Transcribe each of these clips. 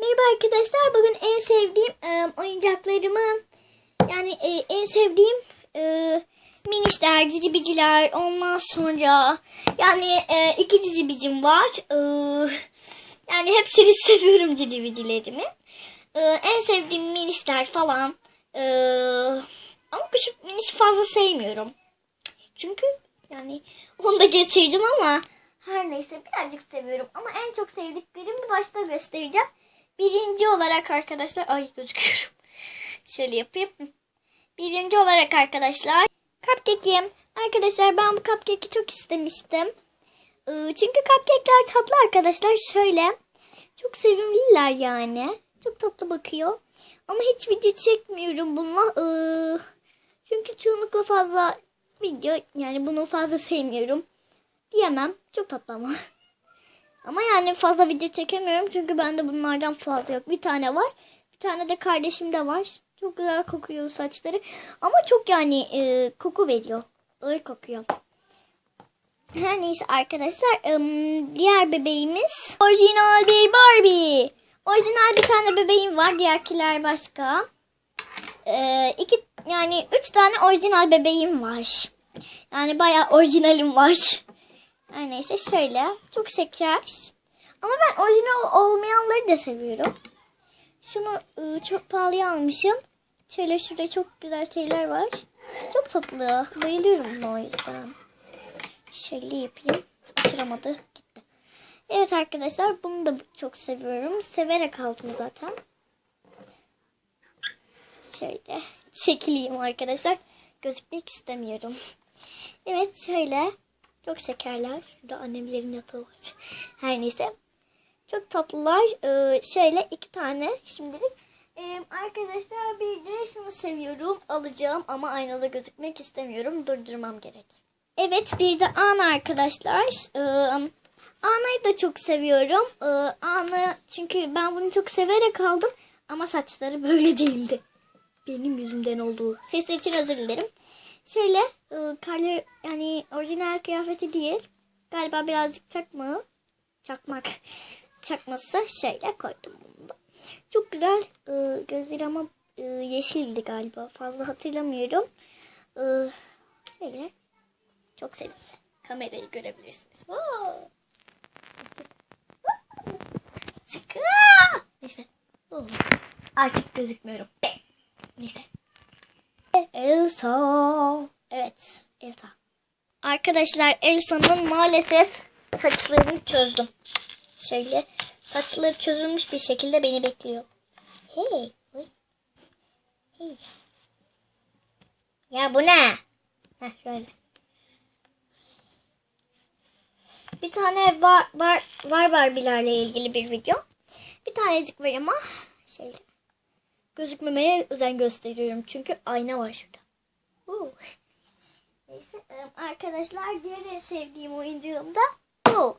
Merhaba arkadaşlar. Bugün en sevdiğim e, oyuncaklarımı yani e, en sevdiğim e, minişler, cicibiciler ondan sonra yani e, iki cicibicim var. E, yani hepsini seviyorum cicibicilerimi. E, en sevdiğim minişler falan. E, ama küçük miniş fazla sevmiyorum. Çünkü yani onu da getirdim ama her neyse birazcık seviyorum. Ama en çok sevdiklerimi başta göstereceğim. Birinci olarak arkadaşlar ay gözüküyorum. Şöyle yapayım. Birinci olarak arkadaşlar cupcake'im. Arkadaşlar ben bu cupcake'i çok istemiştim. Ee, Çünkü cupcake'ler tatlı arkadaşlar. Şöyle çok sevimliler yani. Çok tatlı bakıyor. Ama hiç video çekmiyorum bununla. Ee, Çünkü çoğunlukla fazla video yani bunu fazla sevmiyorum. Diyemem. Çok tatlı ama. Ama yani fazla video çekemiyorum çünkü bende bunlardan fazla yok. Bir tane var. Bir tane de kardeşimde var. Çok güzel kokuyor saçları. Ama çok yani e, koku veriyor. Ağır kokuyor. Her neyse arkadaşlar diğer bebeğimiz orijinal bir Barbie. Orijinal bir tane bebeğim var. Diğerkiler başka. Ee, iki yani üç tane orijinal bebeğim var. Yani bayağı orijinalim var. Her neyse şöyle. Çok şeker. Ama ben orijinal olmayanları da seviyorum. Şunu ıı, çok pahalıya almışım. Şöyle şurada çok güzel şeyler var. Çok tatlı. Bayılıyorum o yüzden. Şöyle yapayım. Kıramadı. Gitti. Evet arkadaşlar bunu da çok seviyorum. Severek aldım zaten. Şöyle çekileyim arkadaşlar. Gözükmek istemiyorum. Evet şöyle. Çok şekerler. Şurada annemlerin yatağı var. Her neyse. Çok tatlılar. Ee, şöyle iki tane şimdilik. Ee, arkadaşlar bir de şunu seviyorum. Alacağım ama aynada gözükmek istemiyorum. Durdurmam gerek. Evet bir de Ana arkadaşlar. Ee, Ana'yı da çok seviyorum. Ee, Ana çünkü ben bunu çok severek aldım. Ama saçları böyle değildi. Benim yüzümden olduğu. Sesler için özür dilerim. Şöyle e, karlı yani orijinal kıyafeti değil. Galiba birazcık çakma. Çakmak. Çakması şöyle koydum bunu da. Çok güzel e, gözleri ama e, yeşildi galiba. Fazla hatırlamıyorum. E, şöyle. Çok sevdim. Kamerayı görebilirsiniz. Wow. Çıkı. Neyse. Artık gözükmüyorum. Be. Neyse. Elsa. Evet, Elsa. Arkadaşlar Elsa'nın maalesef saçlarını çözdüm. Şöyle saçları çözülmüş bir şekilde beni bekliyor. Hey. Hey. Ya bu ne? Heh şöyle. Bir tane var var var Barbie'lerle ilgili bir video. Bir tanecik var ama şöyle gözükmemeye özen gösteriyorum. Çünkü ayna var şurada. Neyse e, arkadaşlar diğer sevdiğim oyuncağım da bu.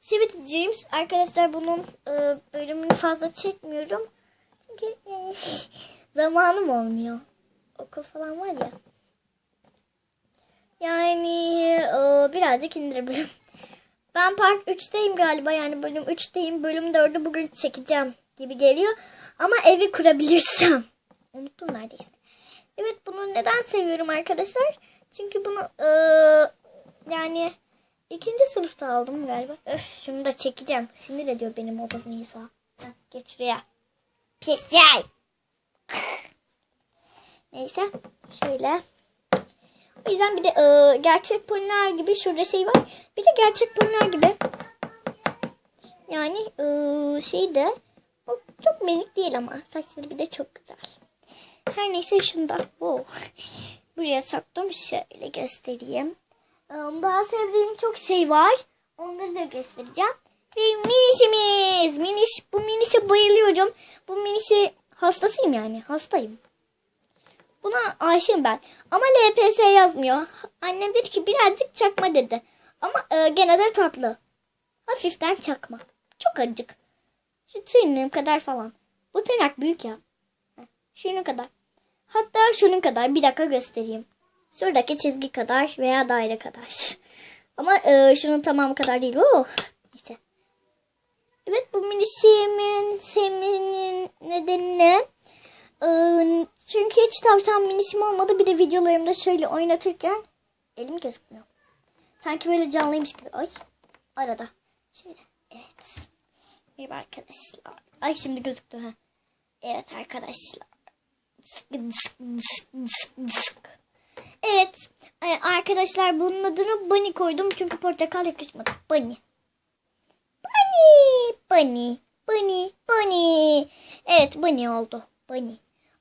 Sweet Dreams. Arkadaşlar bunun e, bölümünü fazla çekmiyorum. Çünkü e, zamanım olmuyor. Okul falan var ya. Yani e, birazcık indirebilirim. Ben Park 3'teyim galiba. Yani bölüm 3'teyim. Bölüm 4'ü bugün çekeceğim gibi geliyor. Ama evi kurabilirsem. Unuttum neredeyse. Evet bunu neden seviyorum arkadaşlar? Çünkü bunu eee, yani ikinci sınıfta aldım galiba. Öf şunu da çekeceğim. Sinir ediyor benim odası Nisa. Geç şuraya. Pis yay. Neyse şöyle. O yüzden bir de eee, gerçek poniler gibi şurada şey var. Bir de gerçek poniler gibi. Yani eee, şey de çok minik değil ama saçları bir de çok güzel. Her neyse şunda. Wow. Buraya sattım. Şöyle göstereyim. Ee, Daha sevdiğim çok şey var. Onları da göstereceğim. Ve minişimiz. Miniş, bu minişe bayılıyorum. Bu minişe hastasıyım yani. Hastayım. Buna aşığım ben. Ama LPS yazmıyor. Annem dedi ki birazcık çakma dedi. Ama e, gene de tatlı. Hafiften çakma. Çok acık. Şu tırnağım kadar falan. Bu tırnak büyük ya. Şunun kadar. Hatta şunun kadar. Bir dakika göstereyim. Şuradaki çizgi kadar veya daire kadar. Ama e, şunun tamamı kadar değil. Oo. Neyse. Evet bu minişimin sevmenin nedeni ne? Ee, çünkü hiç tavşan minisim olmadı. Bir de videolarımda şöyle oynatırken elim gözükmüyor. Sanki böyle canlıymış gibi. Ay arada. Şöyle. Evet. Merhaba arkadaşlar. Ay şimdi gözüktü ha. Evet arkadaşlar. Evet e, arkadaşlar bunun adını Bunny koydum çünkü portakal yakışmadı. Bunny. Bunny. Bunny. Bunny. Bunny. Evet Bunny oldu. Bunny.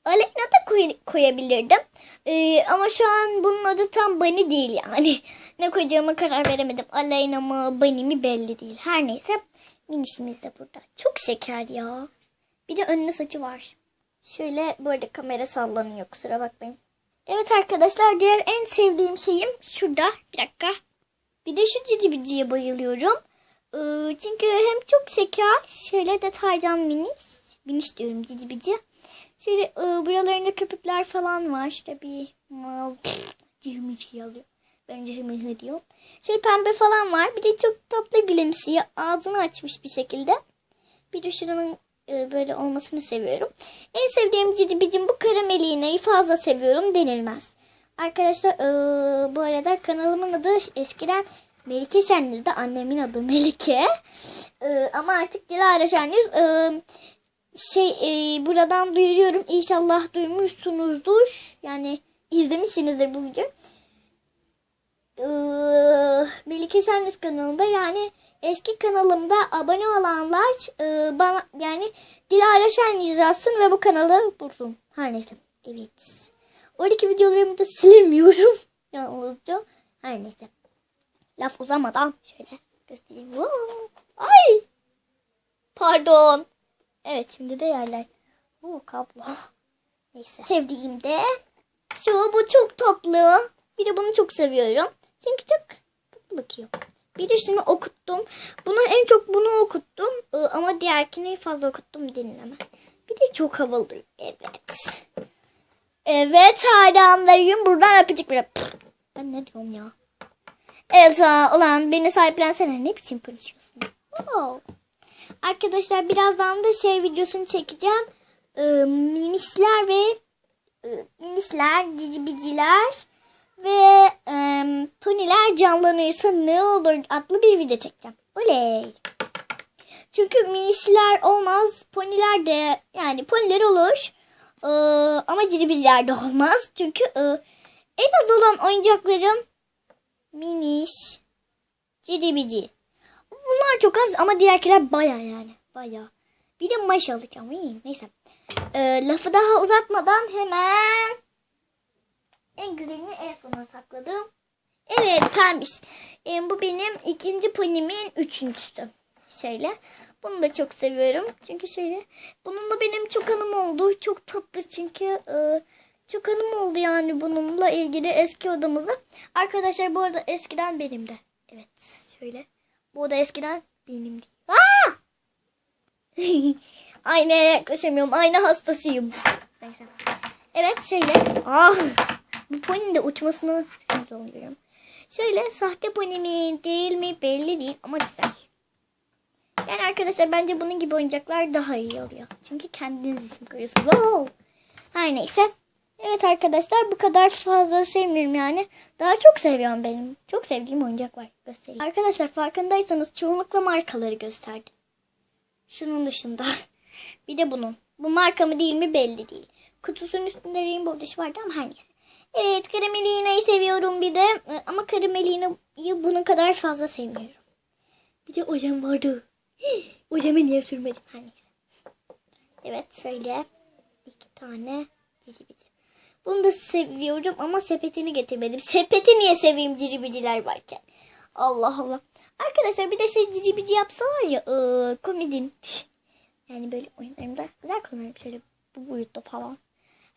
Aleyna da koy- koyabilirdim. Ee, ama şu an bunun adı tam Bunny değil yani. Ne koyacağıma karar veremedim. Aleyna mı Bunny mi belli değil. Her neyse. Minişimiz de burada. Çok şeker ya. Bir de önüne saçı var. Şöyle böyle kamera sallanıyor kusura bakmayın. Evet arkadaşlar diğer en sevdiğim şeyim şurada. Bir dakika. Bir de şu cici biciye bayılıyorum. Ee, çünkü hem çok şeker. Şöyle deterjan miniş. Miniş diyorum cici bici. Şöyle e, buralarında köpükler falan var. İşte bir mal cihmi şey alıyor. Bence hımı diyor. Şöyle pembe falan var. Bir de çok tatlı gülümsüyor. Ağzını açmış bir şekilde. Bir de şuranın e, böyle olmasını seviyorum. En sevdiğim cici bicim bu karamelineyi fazla seviyorum denilmez. Arkadaşlar e, bu arada kanalımın adı eskiden Melike Şenlir'de annemin adı Melike. E, ama artık Dilara Şenlir şey buradan duyuruyorum. İnşallah duymuşsunuzdur. Yani izlemişsinizdir bu videoyu. Ee, Melike Şenliz kanalında yani eski kanalımda abone olanlar bana yani Dilara Şenliz yazsın ve bu kanalı bulsun. Her neyse. Evet. Oradaki videolarımı da silemiyorum. Yalnızca. Her neyse. Laf uzamadan şöyle göstereyim. Wow. Ay. Pardon. Evet şimdi de yerler. Oo kablo. Neyse. Sevdiğim de şu bu çok tatlı. Bir de bunu çok seviyorum. Çünkü çok tatlı bakıyor. Bir de şunu okuttum. Bunu en çok bunu okuttum. Ee, Ama diğerkini fazla okuttum dinleme. Bir de çok havalı. Evet. Evet hayranlarım. Buradan öpücük. Pff, Ben ne diyorum ya? Elsa ulan beni sahiplensene. Ne biçim konuşuyorsun? Wow. Arkadaşlar birazdan da şey videosunu çekeceğim. Ee, minişler ve e, minişler, cicibiciler ve e, poniler canlanırsa ne olur adlı bir video çekeceğim. Oley. Çünkü minişler olmaz. Poniler de yani poniler olur. Ee, ama cicibiciler de olmaz. Çünkü e, en az olan oyuncaklarım miniş, cicibici. Bunlar çok az ama diğerkiler baya yani. Baya. Bir de maş alacağım. İyi, neyse. Ee, lafı daha uzatmadan hemen en güzelini en sona sakladım. Evet pembiş. Ee, bu benim ikinci ponimin üçüncüsü. Şöyle. Bunu da çok seviyorum. Çünkü şöyle. Bununla benim çok anım oldu. Çok tatlı çünkü. E, çok anım oldu yani bununla ilgili eski odamızda. Arkadaşlar bu arada eskiden benim de. Evet şöyle. Bu oda eskiden benim değil. Aa! Aynaya yaklaşamıyorum. Ayna hastasıyım. Neyse. Evet şöyle. Ah! Bu poninin de uçmasını sinir oluyorum. Şöyle sahte poni mi değil mi belli değil ama güzel. Yani arkadaşlar bence bunun gibi oyuncaklar daha iyi oluyor. Çünkü kendiniz isim koyuyorsunuz. Wow! Her neyse. Evet arkadaşlar bu kadar fazla sevmiyorum yani. Daha çok seviyorum benim. Çok sevdiğim oyuncak var. Göstereyim. Arkadaşlar farkındaysanız çoğunlukla markaları gösterdim. Şunun dışında. bir de bunun. Bu marka mı değil mi belli değil. Kutusunun üstünde rainbow dash vardı ama her neyse. Evet Karamelina'yı seviyorum bir de. Ee, Ama Karamelina'yı bunun kadar fazla sevmiyorum. Bir de ojem vardı. Ojemi niye sürmedim? Her neyse. Evet şöyle. iki tane cicibici. Bunu da seviyorum ama sepetini getirmedim. Sepeti niye seveyim cicibiciler varken? Allah Allah. Arkadaşlar bir de şey cicibici yapsalar ya. E, komedin. Yani böyle oyunlarımda güzel kullanırım. Şöyle bu boyutta falan.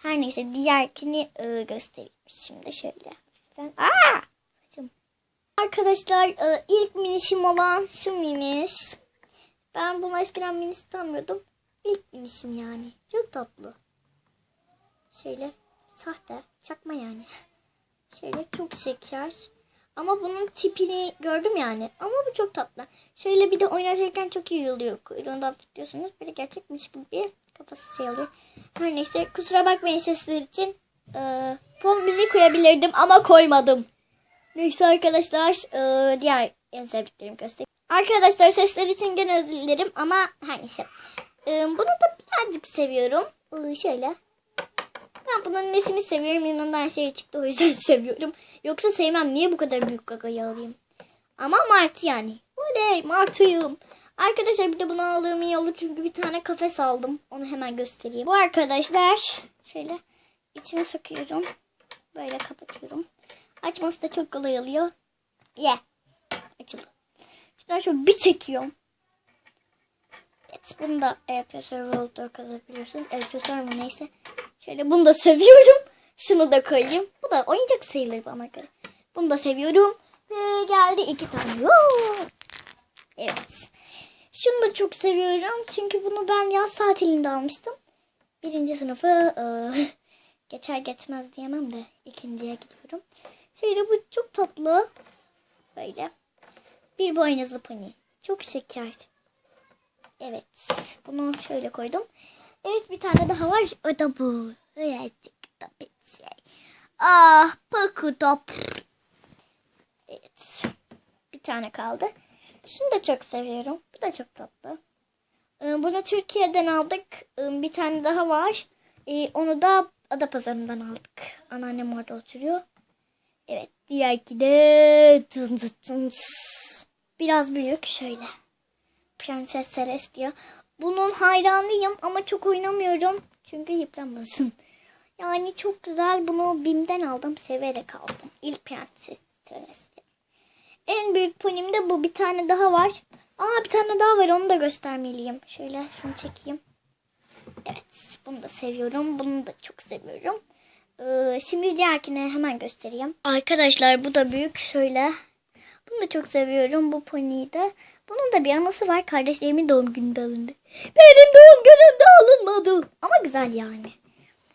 Her neyse diğerkini e, göstereyim. Şimdi şöyle. Sen, aa! Saçım. Arkadaşlar e, ilk minişim olan şu minis. Ben bunu eskiden minis sanmıyordum. İlk minişim yani. Çok tatlı. Şöyle sahte. Çakma yani. Şöyle çok şeker. Ama bunun tipini gördüm yani. Ama bu çok tatlı. Şöyle bir de oynarken çok iyi oluyor. Kuyruğundan tutuyorsunuz. Böyle gerçekmiş gibi kafası şey oluyor. Her neyse kusura bakmayın sesler için. Ee, fon müziği koyabilirdim ama koymadım. Neyse arkadaşlar ee, diğer en sevdiklerimi göstereyim. Arkadaşlar sesler için gene özür dilerim ama her neyse. Ee, bunu da birazcık seviyorum. Ee, şöyle. Ben bunun nesini seviyorum yanından şey çıktı o yüzden seviyorum. Yoksa sevmem niye bu kadar büyük gagayı alayım. Ama martı yani. Oley martıyım. Arkadaşlar bir de bunu aldığım iyi olur çünkü bir tane kafes aldım. Onu hemen göstereyim. Bu arkadaşlar şöyle içine sokuyorum. Böyle kapatıyorum. Açması da çok kolay oluyor. Ye. Yeah. Açıldı. Şuradan şöyle bir çekiyorum. Evet bunu da Airpressor World kazabiliyorsunuz. Airpressor mu neyse. Şöyle bunu da seviyorum. Şunu da koyayım. Bu da oyuncak sayılır bana göre. Bunu da seviyorum. Ve geldi iki tane. Wow. Evet. Şunu da çok seviyorum. Çünkü bunu ben yaz tatilinde almıştım. Birinci sınıfı e, geçer geçmez diyemem de ikinciye gidiyorum. Şöyle bu çok tatlı. Böyle. Bir boynuzlu pony. Çok şeker. Evet. Bunu şöyle koydum. Evet bir tane daha var. O da bu. Şey. Ah Pakuda. Evet. Bir tane kaldı. Şunu da çok seviyorum. Bu da çok tatlı. Ee, Bunu Türkiye'den aldık. Ee, Bir tane daha var. Ee, Onu da Adapazarı'ndan aldık. Anneannem orada oturuyor. Evet. De tın tın tıs. biraz büyük şöyle. Prenses Celestia. Bunun hayranıyım ama çok oynamıyorum. Çünkü yıpranmasın. Yani çok güzel. Bunu BİM'den aldım. Severek aldım. İlk Prenses Celestia. En büyük ponim de bu. Bir tane daha var. Aa bir tane daha var. Onu da göstermeliyim. Şöyle şunu çekeyim. Evet. Bunu da seviyorum. Bunu da çok seviyorum. Ee, şimdi diğerkini hemen göstereyim. Arkadaşlar bu da büyük. Şöyle. Bunu da çok seviyorum. Bu poniyi de. Bunun da bir anısı var. Kardeşlerimin doğum gününde alındı. Benim doğum günümde alınmadı. Ama güzel yani.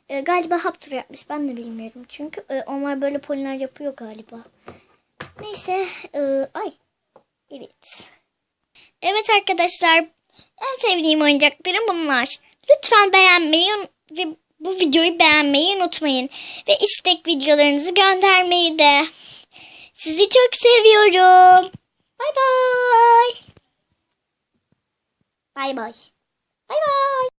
Ee, galiba hap turu yapmış. Ben de bilmiyorum. Çünkü e, onlar böyle poliler yapıyor galiba. Neyse. e, ay. Evet. Evet arkadaşlar. En sevdiğim oyuncaklarım bunlar. Lütfen beğenmeyi ve bu videoyu beğenmeyi unutmayın. Ve istek videolarınızı göndermeyi de. Sizi çok seviyorum. Bay bay. Bay bay. Bay bay.